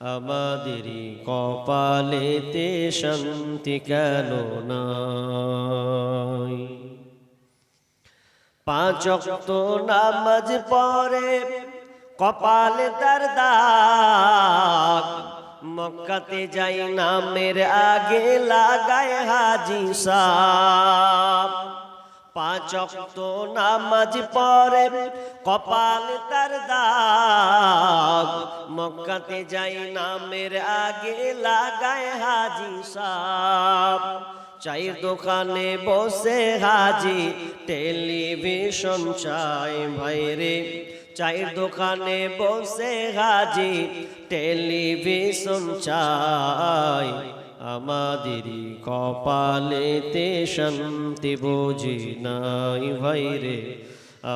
আমাদেরই কপালেতে শান্তি কেন নাই? পাঁচ অক্ত নামাজ পরে কপালে তার দাগ। মক্কাতে যাই নামের আগে লাগায় হাজি সাপ পাঁচ অক্ত নামাজ পরে কপালে তার দাগ। মক্কাতে যাই নামের আগে লাগায় হাজি সাপ চায়ের দোকানে বসে হাজি, টেলিভিশন চাই ভাইরে চায়ের দোকানে বসে হাজি, টেলিভিশন চাই। আমাদেরই কপালেতে শান্তি বুঝি নাই ভাইরে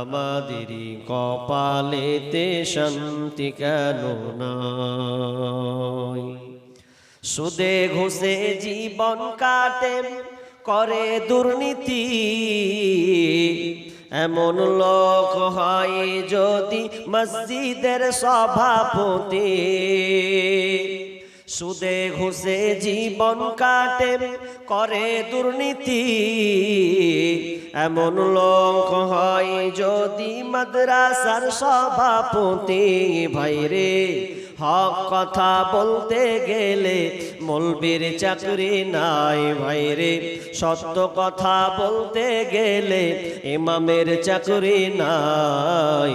আমাদেরই কপালেতে শান্তি কেন নাই? সুদে ঘুষে জীবন কাটে, করে দুর্নীতি। এমন লোক হয় যদি মসজিদের সভাপতি। সুদে ঘুষে জীবন কাটে, করে দুর্নীতি। এমন লোক হয় যদি মাদ্রাসার সভাপতি। ভাইরে হক কথা বলতে গেলে মলবির চাকরি নাই। ভাইরে সত্য কথা বলতে গেলে ইমামের চাকরি নাই।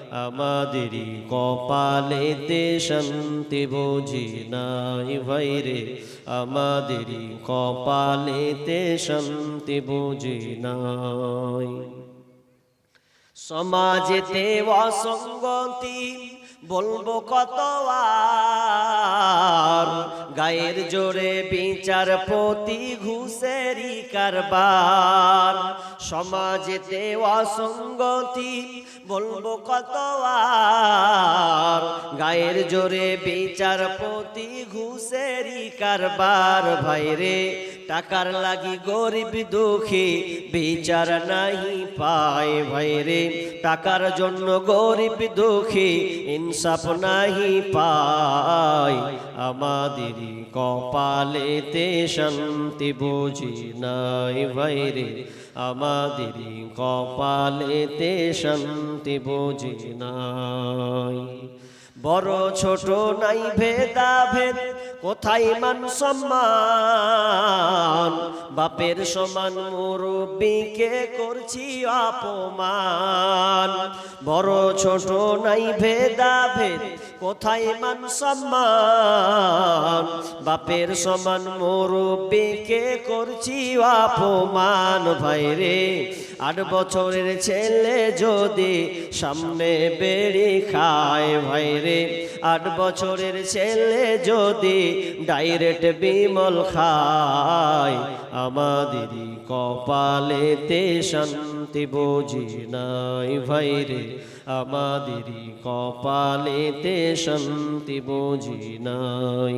আমাদেরই কপালেতে শান্তি বুঝি নাই ভাইরে আমাদেরই কপালেতে শান্তি বুঝি নাই। সমাজেতে অসঙ্গতি বলব কত গায়ের জোরে বিচারপতি ঘুষেরি কারবার। সমাজেতে অসঙ্গতি, বলব কত গায়ের জোরে বিচারপতি ঘুষেরি কারবার। ভাইরে টাকার লাগি গরিব দুঃখী, বিচার নাহি পায় ভাইরে টাকার জন্য গরিব দুঃখী, ইনসাফ নাহি পায়। আমাদেরই কপালেতে শান্তি বুঝি নাই ভাইরে আমাদেরই কপালেতে শান্তি বুঝি নাই। বড় ছোট নাই ভেদা ভেদ কোথায় মান সম্মান? বাপের সমান মুরব্বীকে করছি অপমান। বড় ছোট নাই ভেদা ভেদ কোথায় মান সম্মান? বাপের সমান মুরব্বীকে করছি অপমান? ভাইরে আট বছরের ছেলে যদি সামনে বেড়ে খায় ভাইরে আট বছরের ছেলে যদি ডাইরেক্ট বিমল খায়, আমাদেরই কপালেতে শান্তি বুঝি নাই ভাইরে আমাদেরই কপালেতে শান্তি বুঝি নাই।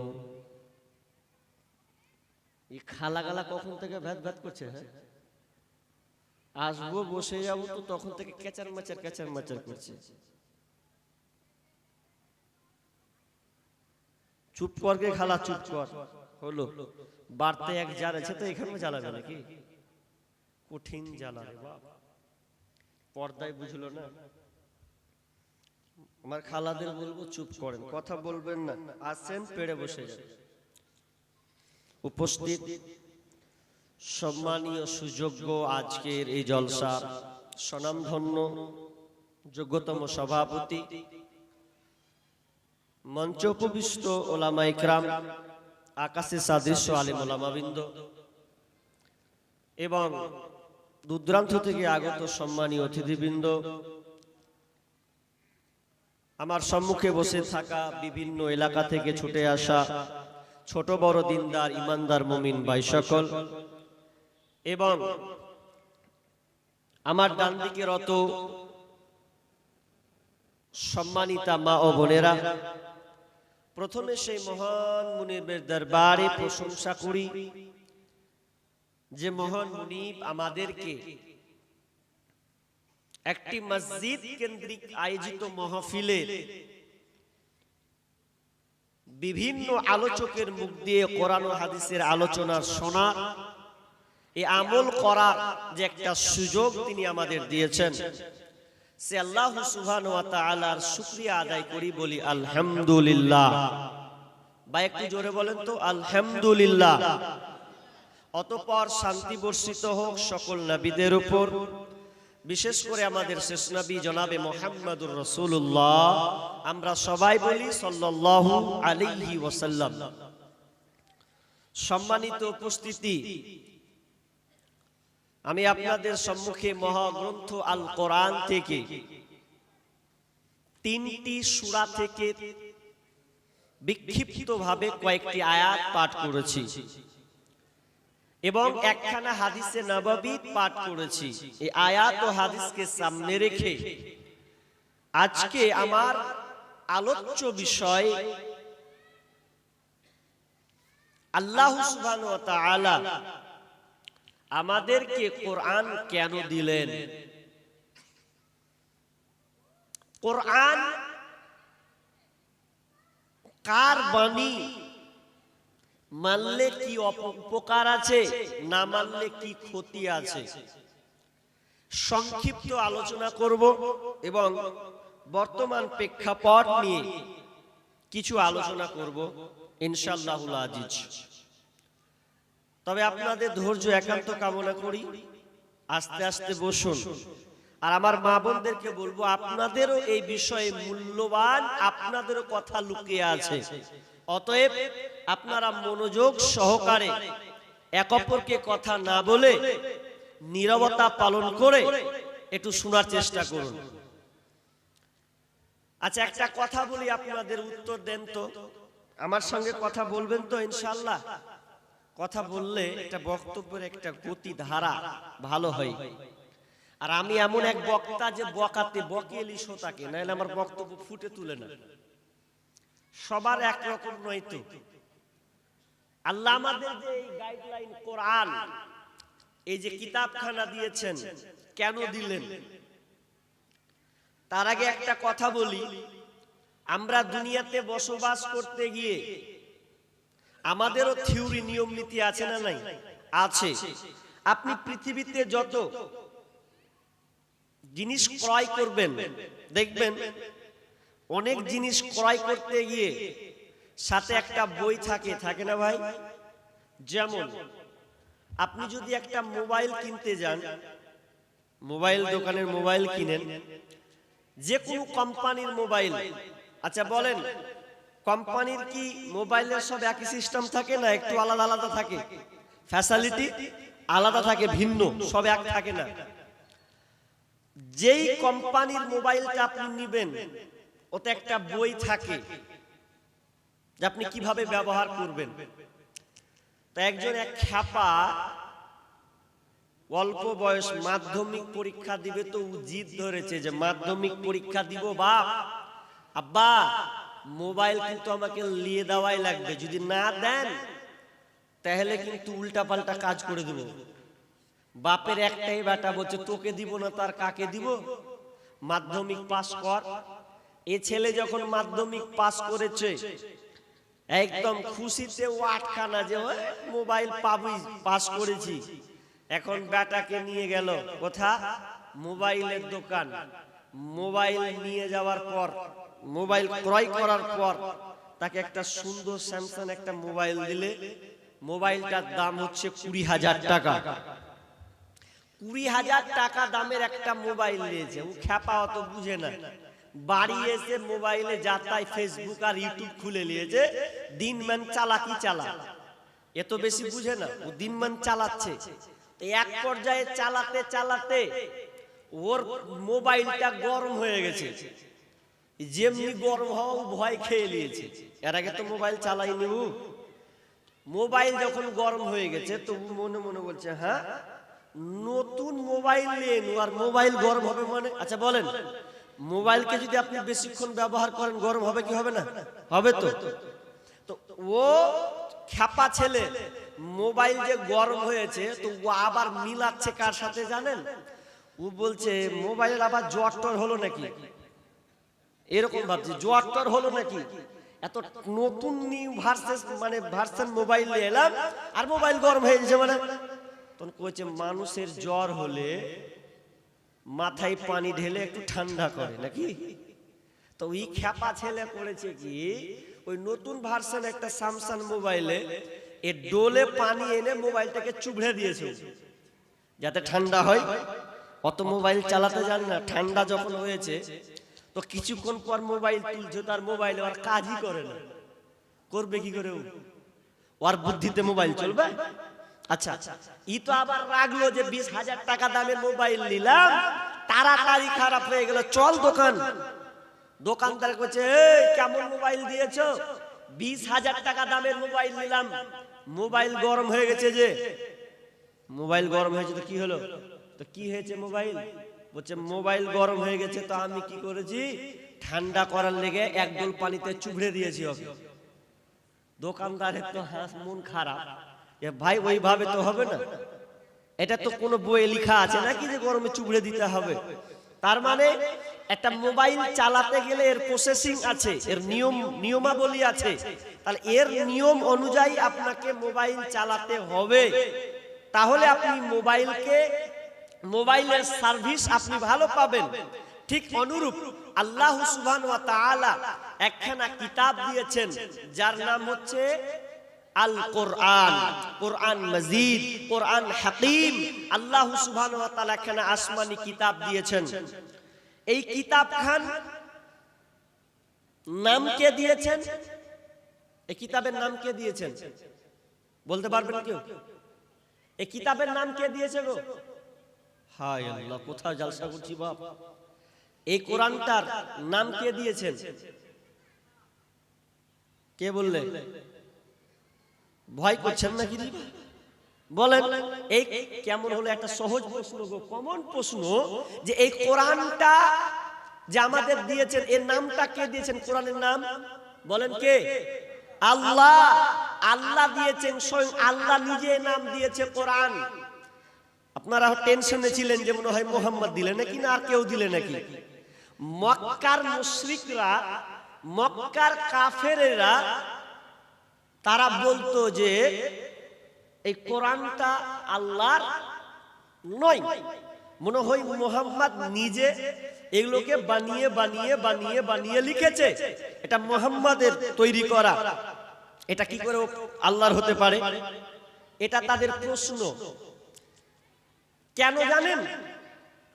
খালা গালা কখন থেকে ভ্যাত ভ্যাত করছে হ্যাঁ? আসব, বসে যাব তো তখন থেকে কেচার মাচার কেচার মাচার করছে। চুপ করকে খালা, চুপ কর। হলো, বাড়তে এক জার আছে তো এখানেও জ্বালাবে নাকি? কঠিন জ্বালা পর্দায় বুঝলো না? আমার খালাদের বলব, চুপ করেন, কথা বলবেন না। আসেন, পেড়ে বসে যান। উপস্থিত। সম্মানীয় সুযোগ্য আজকের এই জলসার স্বনামধন্য যোগ্যতম সভাপতি মঞ্চ উপবিষ্ট ওলামা ইকরাম, আকাশে সাদৃশ্য আলিম ওলামাবৃন্দ এবং দূরদূরান্ত থেকে আগত সম্মানীয় অতিথিবৃন্দ, আমার সম্মুখে বসে থাকা বিভিন্ন এলাকা থেকে ছুটে আসা ছোট বড় দিনদার, ইমানদার মুমিন ভাই সকল। এবং আমার ডান দিকে রত সম্মানিতা মা ও বোনেরা। প্রথমে সেই মহান মুনিবের দরবারে প্রশংসা করি যে মহান মুনিব আমাদেরকে একটি মসজিদ কেন্দ্রিক আয়োজিত মহফিলে বিভিন্ন আলোচকের মুখ দিয়ে কোরআন হাদিসের আলোচনা শোনা এই আমল করার যে একটা সুযোগ তিনি আমাদের দিয়েছেন। সে আল্লাহ সুবহান ওয়া তাআলার শুকরিয়া আদায় করি বলি আলহামদুলিল্লাহ। বা একটু জোরে বলেন তো আলহামদুলিল্লাহ। অতপর শান্তি বর্ষিত হোক সকল নবীদের উপর। বিশেষ করে আমাদের শেষ নবী জনাবে মোহাম্মদুর রসুল্লাহ আমরা সবাই বলি সাল্লাল্লাহু আলাইহি ওয়াসাল্লাম। সম্মানিত উপস্থিতি। আমি আপনাদের সম্মুখে মহাগ্রন্থ আল কোরআন থেকে তিনটি সূরা থেকে বিক্ষিপ্তভাবে কয়েকটি আয়াত পাঠ করেছি। এবং একখানা হাদিসে নবাবী পাঠ করেছি। এই আয়াত ও হাদিসকে সামনে রেখে আজকে আমার আলোচ্য বিষয় আল্লাহ সুবহানাহু ওয়া তাআলা আমাদেরকে কোরআন কেন দিলেন? কোরআন কার বাণী? মানলে কি উপকার আছে? না মানলে কি ক্ষতি আছে? সংক্ষিপ্ত আলোচনা করব এবং বর্তমান প্রেক্ষাপট নিয়ে কিছু আলোচনা করব, ইনশাআল্লাহুল আজিজ। তবে আপনাদের ধৈর্য একান্ত কামনা করি। আস্তে আস্তে বসুন। আর আমার মা বোনদেরকে বলব, আপনাদেরও এই বিষয়ে মূল্যবান, আপনাদেরও কথা লুকিয়ে আছে। অতএব আপনারা মনোযোগ সহকারে এক অপরকে কথা না বলে নীরবতা পালন করে একটু শোনার চেষ্টা করুন। আচ্ছা একটা কথা বলি আপনাদের উত্তর দেন তো। আমার সঙ্গে কথা বলবেন তো ইনশাল্লাহ? কথা বললে একটা বক্তব্যের একটা গতি ধারা ভালো হয়। আর আমি এমন এক বক্তা যে বকাতে বকেলি শোতাকে নাহলে আমার বক্তব্য ফুটে তুলে না। সবার একরকম নয় তো আল্লাহ আমাদের যে এই গাইডলাইন কোরআন, এই যে কিতাবখানা দিয়েছেন, কেন দিলেন? তার আগে একটা কথা বলি, আমরা দুনিয়াতে বসবাস করতে গিয়ে আমাদেরও থিওরি, নিয়ম, নীতি আছে না নাই? আছে। আপনি পৃথিবীতে যত জিনিস ক্রয় করবেন, দেখবেন অনেক জিনিস ক্রয় করতে গিয়ে সাথে একটা বই থাকে থাকে না ভাই? যেমন আপনি যদি একটা মোবাইল কিনতে যান মোবাইল দোকানের মোবাইল কিনেন যে কোনো কোম্পানির মোবাইল। আচ্ছা বলেন কোম্পানির কি মোবাইলের সব একই সিস্টেম থাকে না? একটু আলাদা আলাদা থাকে? ফ্যাসিলিটি আলাদা থাকে ভিন্ন সব এক থাকে না। যেই কোম্পানির মোবাইলটা আপনি নেবেন ওতে একটা বই থাকে যে আপনি কীভাবে ব্যবহার করবেন। তা একজন এক খ্যাপা অল্প বয়স মাধ্যমিক পরীক্ষা দিবে তো জিদ ধরেছে যে মাধ্যমিক পরীক্ষা দিব বাপ। আব্বা মোবাইল কিন্তু আমাকে নিয়ে দেওয়াই লাগবে। যদি না দেন তাহলে কিন্তু উল্টা পাল্টা কাজ করে দেব। বাপের একটাই বেটা বলছে তোকে দিব না তার কাকে দিব? মাধ্যমিক পাস কর। এ ছেলে যখন মাধ্যমিক পাস করেছে, একদম খুশিতে ও আটকানা যে মোবাইল পাবি পাস করেছি। এখন বেটাকে নিয়ে গেল। কোথা? মোবাইলের দোকান। মোবাইল নিয়ে যাওয়ার পর, মোবাইল ক্রয় করার পর, তাকে একটা সুন্দর স্যামসাং একটা মোবাইল দিলে। মোবাইলটার দাম হচ্ছে কুড়ি হাজার টাকা। কুড়ি হাজার টাকা দামের একটা মোবাইল নিয়েছে। ও খ্যাপা অত বুঝে না। বাড়ি এসে মোবাইলে যাতাই ফেসবুক আর ইউটিউব খুলে নিয়েছে দিনমান চালাকি চালা এত বেশি বুঝে না, ও দিন দিনমান চালাচ্ছে। এক পর্যায়ে চালাতে চালাতে ওর মোবাইলটা গরম হয়ে গেছে। যেমনি গরম হওয়া ভয় খেয়ে নিয়েছে। এর আগে তো মোবাইল চালাইনি ও। মোবাইল যখন গরম হয়ে গেছে, তো মনে মনে বলছে হ্যাঁ নতুন মোবাইল নিয়ে আর মোবাইল গরম হবে মানে আচ্ছা বলেন। মোবাইলকে যদি আপনি বেশিক্ষণ ব্যবহার করেন গরম হবে কি হবে না? হবে তো। তো। ও খ্যাপা ছেলে মোবাইল যে গরম হয়েছে তো ও আবার মিলাচ্ছে কার সাথে জানেন? ও বলছে মোবাইল আবার জ্বর টর হলো নাকি? এরকম ভাবছি জ্বর টর হলো নাকি? এত নতুন নিউ ভার্সেস মানে ভার্সন মোবাইল নিয়ে এলাম আর মোবাইল গরম হয়ে গেছে মানে। তখন কইছে মানুষের জ্বর হলে মাথায় পানি ঢেলে একটু ঠান্ডা করে নাকি? তো ওই খ্যাপা ছেলে করেছে কি ওই নতুন ভার্সন একটা স্যামসাং মোবাইলে এ ডোলে পানি এনে মোবাইলটাকে চুবড়ে দিয়েছে। যাতে ঠান্ডা হয়। অত মোবাইল চালাতে জানি না ঠান্ডা যখন হয়েছে তো কিছুক্ষণ পর মোবাইল তুলছে তার মোবাইল আর কাজই করে না। করবে কি করে ও? ওর বুদ্ধিতে মোবাইল চলবে? আচ্ছা ই তো আবার রাগলো যে বিশ হাজার টাকা দামের মোবাইল নিলাম, তাড়াতাড়ি খারাপ হয়ে গেল, চল দোকান। দোকানদার করছে কেমন মোবাইল দিয়েছ? বিশ হাজার টাকা দামের মোবাইল নিলাম। মোবাইল গরম হয়ে গেছে যে। মোবাইল গরম হয়েছে তো কি হলো? তো কি হয়েছে মোবাইল? বলছে, মোবাইল গরম হয়ে গেছে তো আমি কি করেছি? ঠান্ডা করার লেগে এক ডোল পানিতে চুবড়ে দিয়েছি দোকানদারের তো হাঁস মন খারাপ। ভাই ওইভাবে তো হবে না। এটা তো কোনো বইয়ে লেখা আছে নাকি যে গরমে চুবড়ে দিতে হবে? তার মানে একটা মোবাইল চালাতে গেলে এর প্রসেসিং আছে এর নিয়ম নিয়মাবলী আছে। তাহলে এর নিয়ম অনুযায়ী আপনাকে মোবাইল চালাতে হবে। তাহলে আপনি মোবাইলকে মোবাইলের সার্ভিস আপনি ভালো পাবেন। ঠিক অনুরূপ আল্লাহ সুবহান ওয়া তাআলা একখানা কিতাব দিয়েছেন যার নাম হচ্ছে আল কোরআন কোরআন মজিদ, কোরআন হাকিম। আল্লাহ সুবহান ওয়া তাআলা একখানা আসমানি কিতাব দিয়েছেন। এই কিতাব খান নাম কে দিয়েছেন? এই কিতাবের নাম কে দিয়েছেন? বলতে পারবেন কেউ? এই কিতাবের নাম কে দিয়েছে গো? হায় আল্লাহ, কোথায় জালসা করছি বাপ? এই কোরআনটার নাম কে দিয়েছেন? কে বললে? ভয় করছেন নাকি? বলেন, এই কেমন হলো একটা সহজ প্রশ্ন গো কমন প্রশ্ন যে এই কোরআনটা যে আমাদের দিয়েছেন, এর নামটা কে দিয়েছেন? কোরআনের নাম? বলেন কে? আল্লাহ। আল্লাহ দিয়েছেন, স্বয়ং আল্লাহ নিজে নাম দিয়েছে কোরআন। আপনারা টেনশনে ছিলেন যে মনে হয় মোহাম্মদ দিলে নাকি না, আর কেউ দিলে নাকি? মক্কার মুশরিকরা, মক্কার কাফেরেরা তারা বলতো যে এই কোরআনটা আল্লাহর নয়। মনে হয় মোহাম্মদ নিজে এগুলোকে বানিয়ে বানিয়ে বানিয়ে বানিয়ে লিখেছে। এটা মোহাম্মদের তৈরি করা। এটা কি করে আল্লাহর হতে পারে? এটা তাদের প্রশ্ন। কেন জানেন?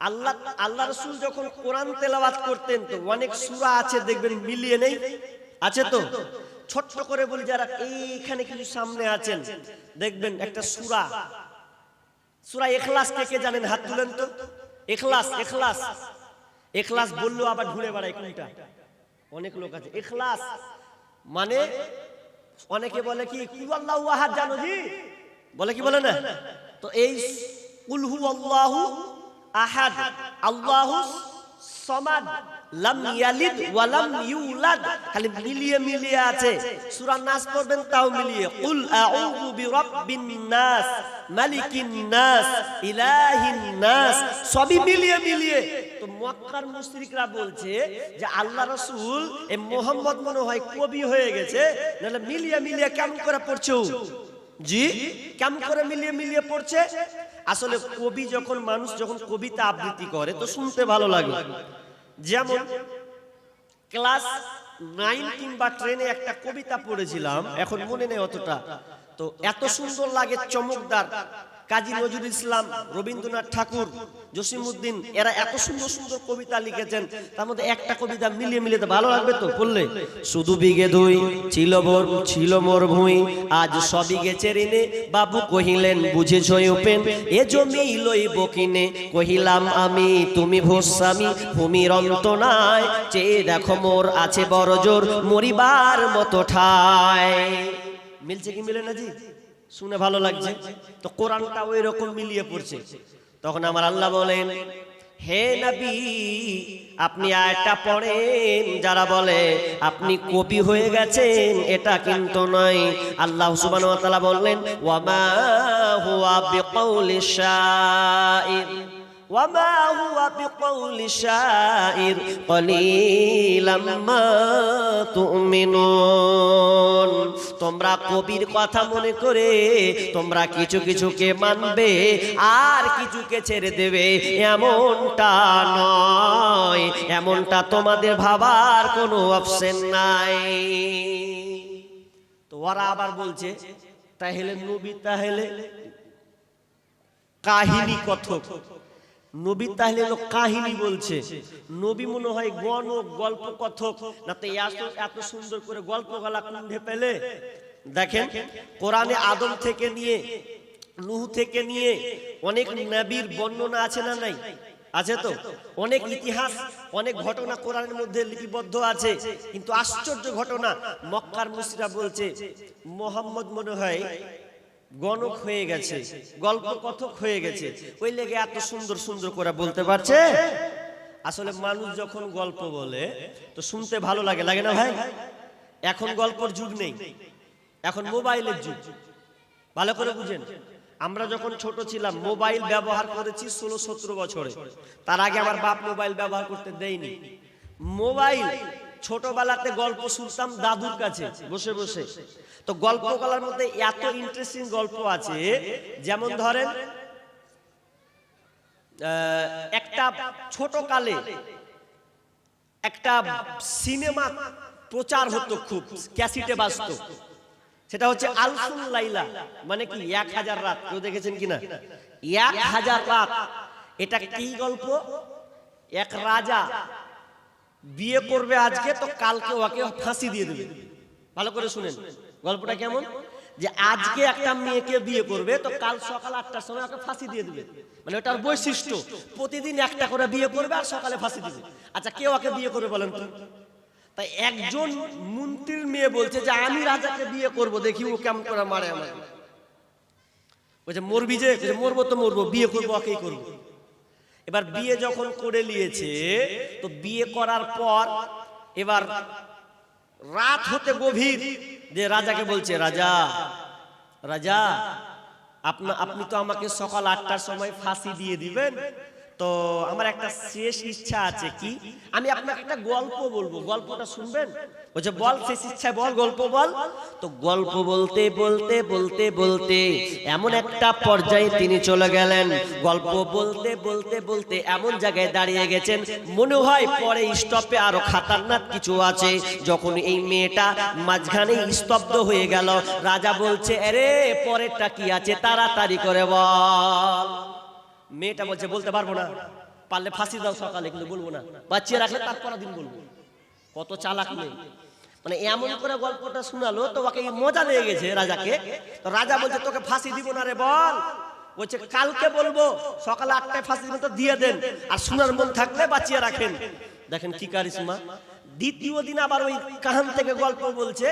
আল্লাহ আল্লাহ রসুল যখন কোরআন তেলাওয়াত করতেন তো অনেক সূরা আছে, দেখবেন মিলিয়ে নেই। আছে তো? ছোট্ট করে বলি যারা এইখানে কিছু সামনে আছেন, দেখবেন একটা সুরা। সুরা এখলাস কে কে জানেন? হাত তুলেন তো। এখলাস এখলাস এখলাস বললেও আবার ঘুরে বেড়ায় কোনটা? অনেক লোক আছে। এখলাস মানে অনেকে বলে কি, কুল আল্লাহু আহাদ, জানো জি? বলে কি বলে না? তো এই কুল হু আল্লাহু আহাদ, আল্লাহু সমাদ। লাম ইয়ালিদ ওয়ালাম ইউলাদ। খালি মিলিয়ে মিলিয়ে আছে। সূরা নাস পড়বেন, তাও মিলিয়ে। কুল আউযু বিরাব্বিন নাস, মালিকিন নাস, ইলাহিন নাস, সবই মিলিয়ে মিলিয়ে। তো মক্কার মুশরিকরা বলছে যে আল্লাহ রাসূল, এই মোহাম্মদ মনে হয় কবি হয়ে গেছে, নাহলে মিলিয়ে মিলিয়ে কেমন করে পড়ছে? জি, কেমন করে মিলিয়ে মিলিয়ে পড়ছে? আসলে কবি যখন মানুষ যখন কবিতা আবৃত্তি করে, তো শুনতে ভালো লাগে। যেমন ক্লাস নাইন কিংবা ট্রেনে একটা কবিতা পড়েছিলাম, এখন মনে নেই অতটা। তো এত সুন্দর লাগে চমকদার কাজী নজরুল ইসলাম, রবীন্দ্রনাথ ঠাকুর, জসিমউদ্দিন, এরা এত সুন্দর সুন্দর কবিতা লিখেছেন, তার মধ্যে একটা কবিতা মিলিয়ে মিলিয়ে তো ভালো লাগবে তো বললে? শুধু বিঘে দুই ছিল মোর ছিল মোর ভুঁই, আজ সবই গেছে ঋণে। বাবু কহিলেন বুঝেছ উপেন, এ জমি লইব কিনে। কহিলাম, আমি, তুমি ভোস্বামী ভূমির অন্ত নাই চেয়ে দেখো মোর আছে বড় জোর মরিবার মতো ঠায়। মিলছে কি মিলে না জি? শুনে ভালো লাগছে। তো কোরআনটা ওই রকম মিলিয়ে পড়ছে। তখন আমার আল্লাহ বলেন, হে নবী, আপনি আয়টা পড়েন। যারা বলে, আপনি কপি হয়ে গেছেন, এটা কিন্তু নয়। আল্লাহ তাআলা বললেন ওয়ামা হুয়া বিকাউলি শাইর وما هو بقول شاعر قليلا ما تؤمنون তোমরা কবির কথা মনে করে তোমরা কিছু কিছুকে মানবে আর কিছুকে ছেড়ে দেবে এমনটা নয় এমনটা তোমাদের ভাবার কোনো অপশন নাই তো ওরা আবার বলছে তাহলে নবী তাহলে কাহিনী কথক নবী তাহলে হলো কাহিনী বলছে। নবী মনে হয় গণ গল্প কথক না তো এত এত সুন্দর করে গল্প গলা কুণ্ঠে পেলে। দেখেন, কোরআনে আদম থেকে নিয়ে, নুহ থেকে নিয়ে অনেক নবীর বর্ণনা আছে না নাই? আছে তো? অনেক ইতিহাস, অনেক ঘটনা কোরআনের মধ্যে লিপিবদ্ধ আছে। কিন্তু আশ্চর্য ঘটনা, মক্কার মুসিরা বলছে, মোহাম্মদ মনে হয় গণক হয়ে গেছে গল্প কথক হয়ে গেছে। ওই লেগে এত সুন্দর সুন্দর করে বলতে পারছে? আসলে মানুষ যখন গল্প বলে, তো শুনতে ভালো লাগে লাগে না ভাই? এখন গল্পর যুগ নেই। এখন মোবাইলের যুগ। ভালো করে বুঝেন। আমরা যখন ছোট ছিলাম, মোবাইল ব্যবহার করেছি ষোলো, সতেরো বছরে। তার আগে আমার বাপ মোবাইল ব্যবহার করতে দেয়নি। মোবাইল, ছোটবেলাতে গল্প শুনতাম দাদুর কাছে, বসে বসে। তো গল্প গলার মধ্যে এত ইন্টারেস্টিং গল্প আছে, যেমন ধরেন একটা ছোট কালে একটা সিনেমা প্রচার হতো খুব, ক্যাসিটে বাজতো। সেটা হচ্ছে আলফুল লাইলা মানে কি, এক হাজার রাত, কেউ দেখেছেন কিনা? এক হাজার রাত, এটা কি গল্প? এক রাজা বিয়ে করবে আজকে, তো কালকে ওকে ফাঁসি দিয়ে দেবে। ভালো করে শুনেন। গল্পটা কেমন? যে আজকে একটা মেয়েকে বিয়ে করবে তো কাল সকাল আটটার সময় ওকে ফাঁসি দিয়ে দেবে। মানে ওটার বৈশিষ্ট্য প্রতিদিন একটা করে বিয়ে করবে আর সকালে ফাঁসি দিবে। আচ্ছা কেউ ওকে বিয়ে করবে বলেন তো? তাই একজন মন্ত্রীর মেয়ে বলছে যে আমি রাজাকে বিয়ে করব দেখি ও কেমন করে মারে আমাকে বলছে মরবি যে মরবো তো মরবো বিয়ে করব ওকেই করব। এবার বিয়ে যখন করে নিয়েছে তো বিয়ে করার পর এবার রাত হতে গভীর যে রাজাকে বলছে, রাজা রাজা, আপনা, আপনি তো আমাকে সকাল আটটার সময় ফাঁসি দিয়ে দিবেন। তো আমার একটা শেষ ইচ্ছা আছে কি? আমি আপনাকে একটা গল্প বলব। গল্পটা শুনবেন? বলছে বল, শেষ ইচ্ছা বল, গল্প বল। তো গল্প বলতে বলতে বলতে বলতে এমন একটা পর্যায়ে তিনি চলে গেলেন। গল্প বলতে বলতে বলতে এমন জায়গায় দাঁড়িয়ে গেছেন। মনে হয় পরে স্টপে আরও খাতারনাক কিছু আছে। যখন এই মেয়েটা মাঝখানে স্তব্ধ হয়ে গেল, রাজা বলছে, আরে, পরেরটা কি আছে? তাড়াতাড়ি করে বল। মেয়েটা বলছে বলতে পারব না। পারলে ফাঁসি দাও সকালে কিন্তু বলব না। বাচ্চিয়ে রাখলে তারপর দিন বলব। কত চালাক মেয়ে। মানে এমন করে গল্পটা শোনালো তো ওকে মজা লেগে গেছে রাজাকে। তো রাজা বলছে তোকে ফাঁসি দিব না রে বল। বলছে কালকে বলব সকালে আটটায় ফাঁসি দিবেন তো দিয়ে দেন। আর শোনার মন থাকলে বাঁচিয়ে রাখেন। দেখেন কি কারিশমা। দ্বিতীয় দিন আবার ওই কাহান থেকে গল্প বলছে।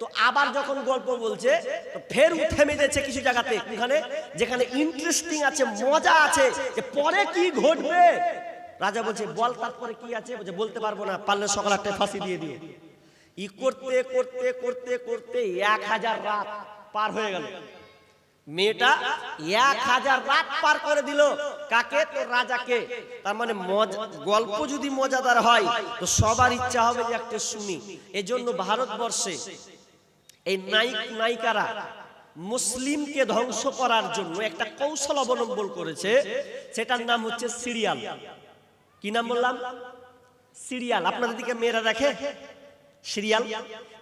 তো আবার যখন গল্প বলছে, তো ফের থেমে যাচ্ছে কিছু জায়গাতে ওখানে যেখানে ইন্টারেস্টিং আছে, মজা আছে, যে পরে কি ঘটবে? রাজা বলছে, বল তারপরে কি আছে? বলছে, বলতে পারব না, পারলে সকাল আটটায় ফাঁসি দিয়ে দিও। ই করতে করতে করতে করতে এক হাজার রাত পার হয়ে গেল। মেয়েটা এক হাজার রাত পার করে দিল। কাকে? তো রাজাকে। তার মানে গল্প যদি মজাদার হয়, তো সবার ইচ্ছা হবে যে একটা শুনি। এজন্য ভারতবর্ষে এই নায়িক, নায়িকারা মুসলিমকে ধ্বংস করার জন্য একটা কৌশল অবলম্বন করেছে। সেটার নাম হচ্ছে সিরিয়াল। কি নাম বললাম? সিরিয়াল। আপনাদের দিকে মেয়েরা দেখে? সিরিয়াল।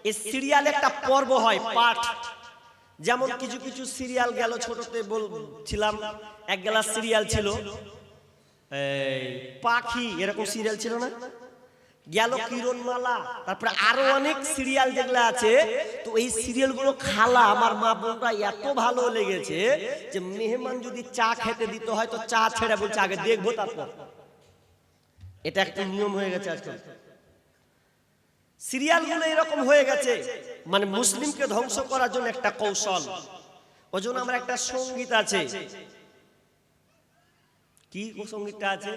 এই সিরিয়াল একটা পর্ব হয়, পাঠ। যেমন কিছু কিছু সিরিয়াল গেল ছোটতে বলছিলাম। এক গ্লাস সিরিয়াল ছিল। পাখি এরকম সিরিয়াল ছিল না? গেল কিরণমালা তারপরে আরও অনেক সিরিয়াল যেগুলো আছে। তো এই সিরিয়ালগুলো খালা আমার মা বোনরা এত ভালো লেগেছে যে মেহমান যদি চা খেতে দিতে হয় তো চা ছেড়ে বলছে আগে দেখব তারপর এটা একটা নিয়ম হয়ে গেছে আজকাল। সিরিয়ালগুলো এরকম হয়ে গেছে। মানে মুসলিমকে ধ্বংস করার জন্য একটা কৌশল। আমার আমরা একটা সংগীত আছে। কি সঙ্গীতটা আছে?